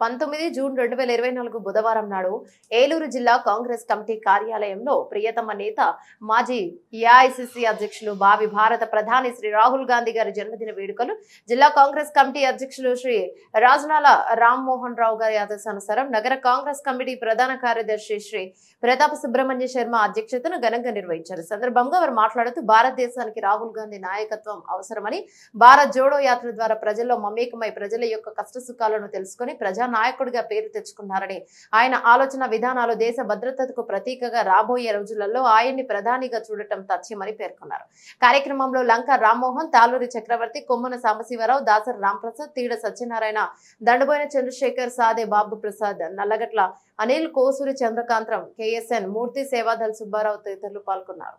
పంతొమ్మిది జూన్ రెండు వేల ఇరవై నాలుగు బుధవారం నాడు ఏలూరు జిల్లా కాంగ్రెస్ కమిటీ కార్యాలయంలో ప్రియతమ నేత మాజీ ఏఐసిసి అధ్యక్షులు భావి భారత ప్రధాని శ్రీ రాహుల్ గాంధీ గారి జన్మదిన వేడుకలు జిల్లా కాంగ్రెస్ కమిటీ అధ్యక్షులు శ్రీ రాజనాల రామ్మోహన్ రావు గారి ఆదేశానుసారం నగర కాంగ్రెస్ కమిటీ ప్రధాన కార్యదర్శి శ్రీ ప్రతాప్ సుబ్రహ్మణ్య శర్మ అధ్యక్షతను ఘనంగా నిర్వహించారు. సందర్భంగా వారు మాట్లాడుతూ భారతదేశానికి రాహుల్ గాంధీ నాయకత్వం అవసరమని భారత్ జోడో యాత్ర ద్వారా ప్రజల్లో మమేకమై ప్రజల యొక్క కష్ట సుఖాలను తెలుసుకుని ప్రజా నాయకుడిగా పేరు తెచ్చుకున్నారని. ఆయన ఆలోచన విధానాలు దేశ భద్రతకు ప్రతీకగా రాబోయే రోజులలో ఆయన్ని ప్రధానిగా చూడటం తథ్యమని పేర్కొన్నారు. కార్యక్రమంలో లంక రామ్మోహన్ తాలూరి చక్రవర్తి కొమ్మన సాంబశివరావు దాసరి రాంప్రసాద్ తీడ సత్యనారాయణ దండబోయిన చంద్రశేఖర్ సాదే బాబు ప్రసాద్ నల్లగట్ల అనిల్ కోసూరి చంద్రకాంత్రం కేఎస్ఎన్ మూర్తి సేవాదల్ సుబ్బారావు తదితరులు పాల్గొన్నారు.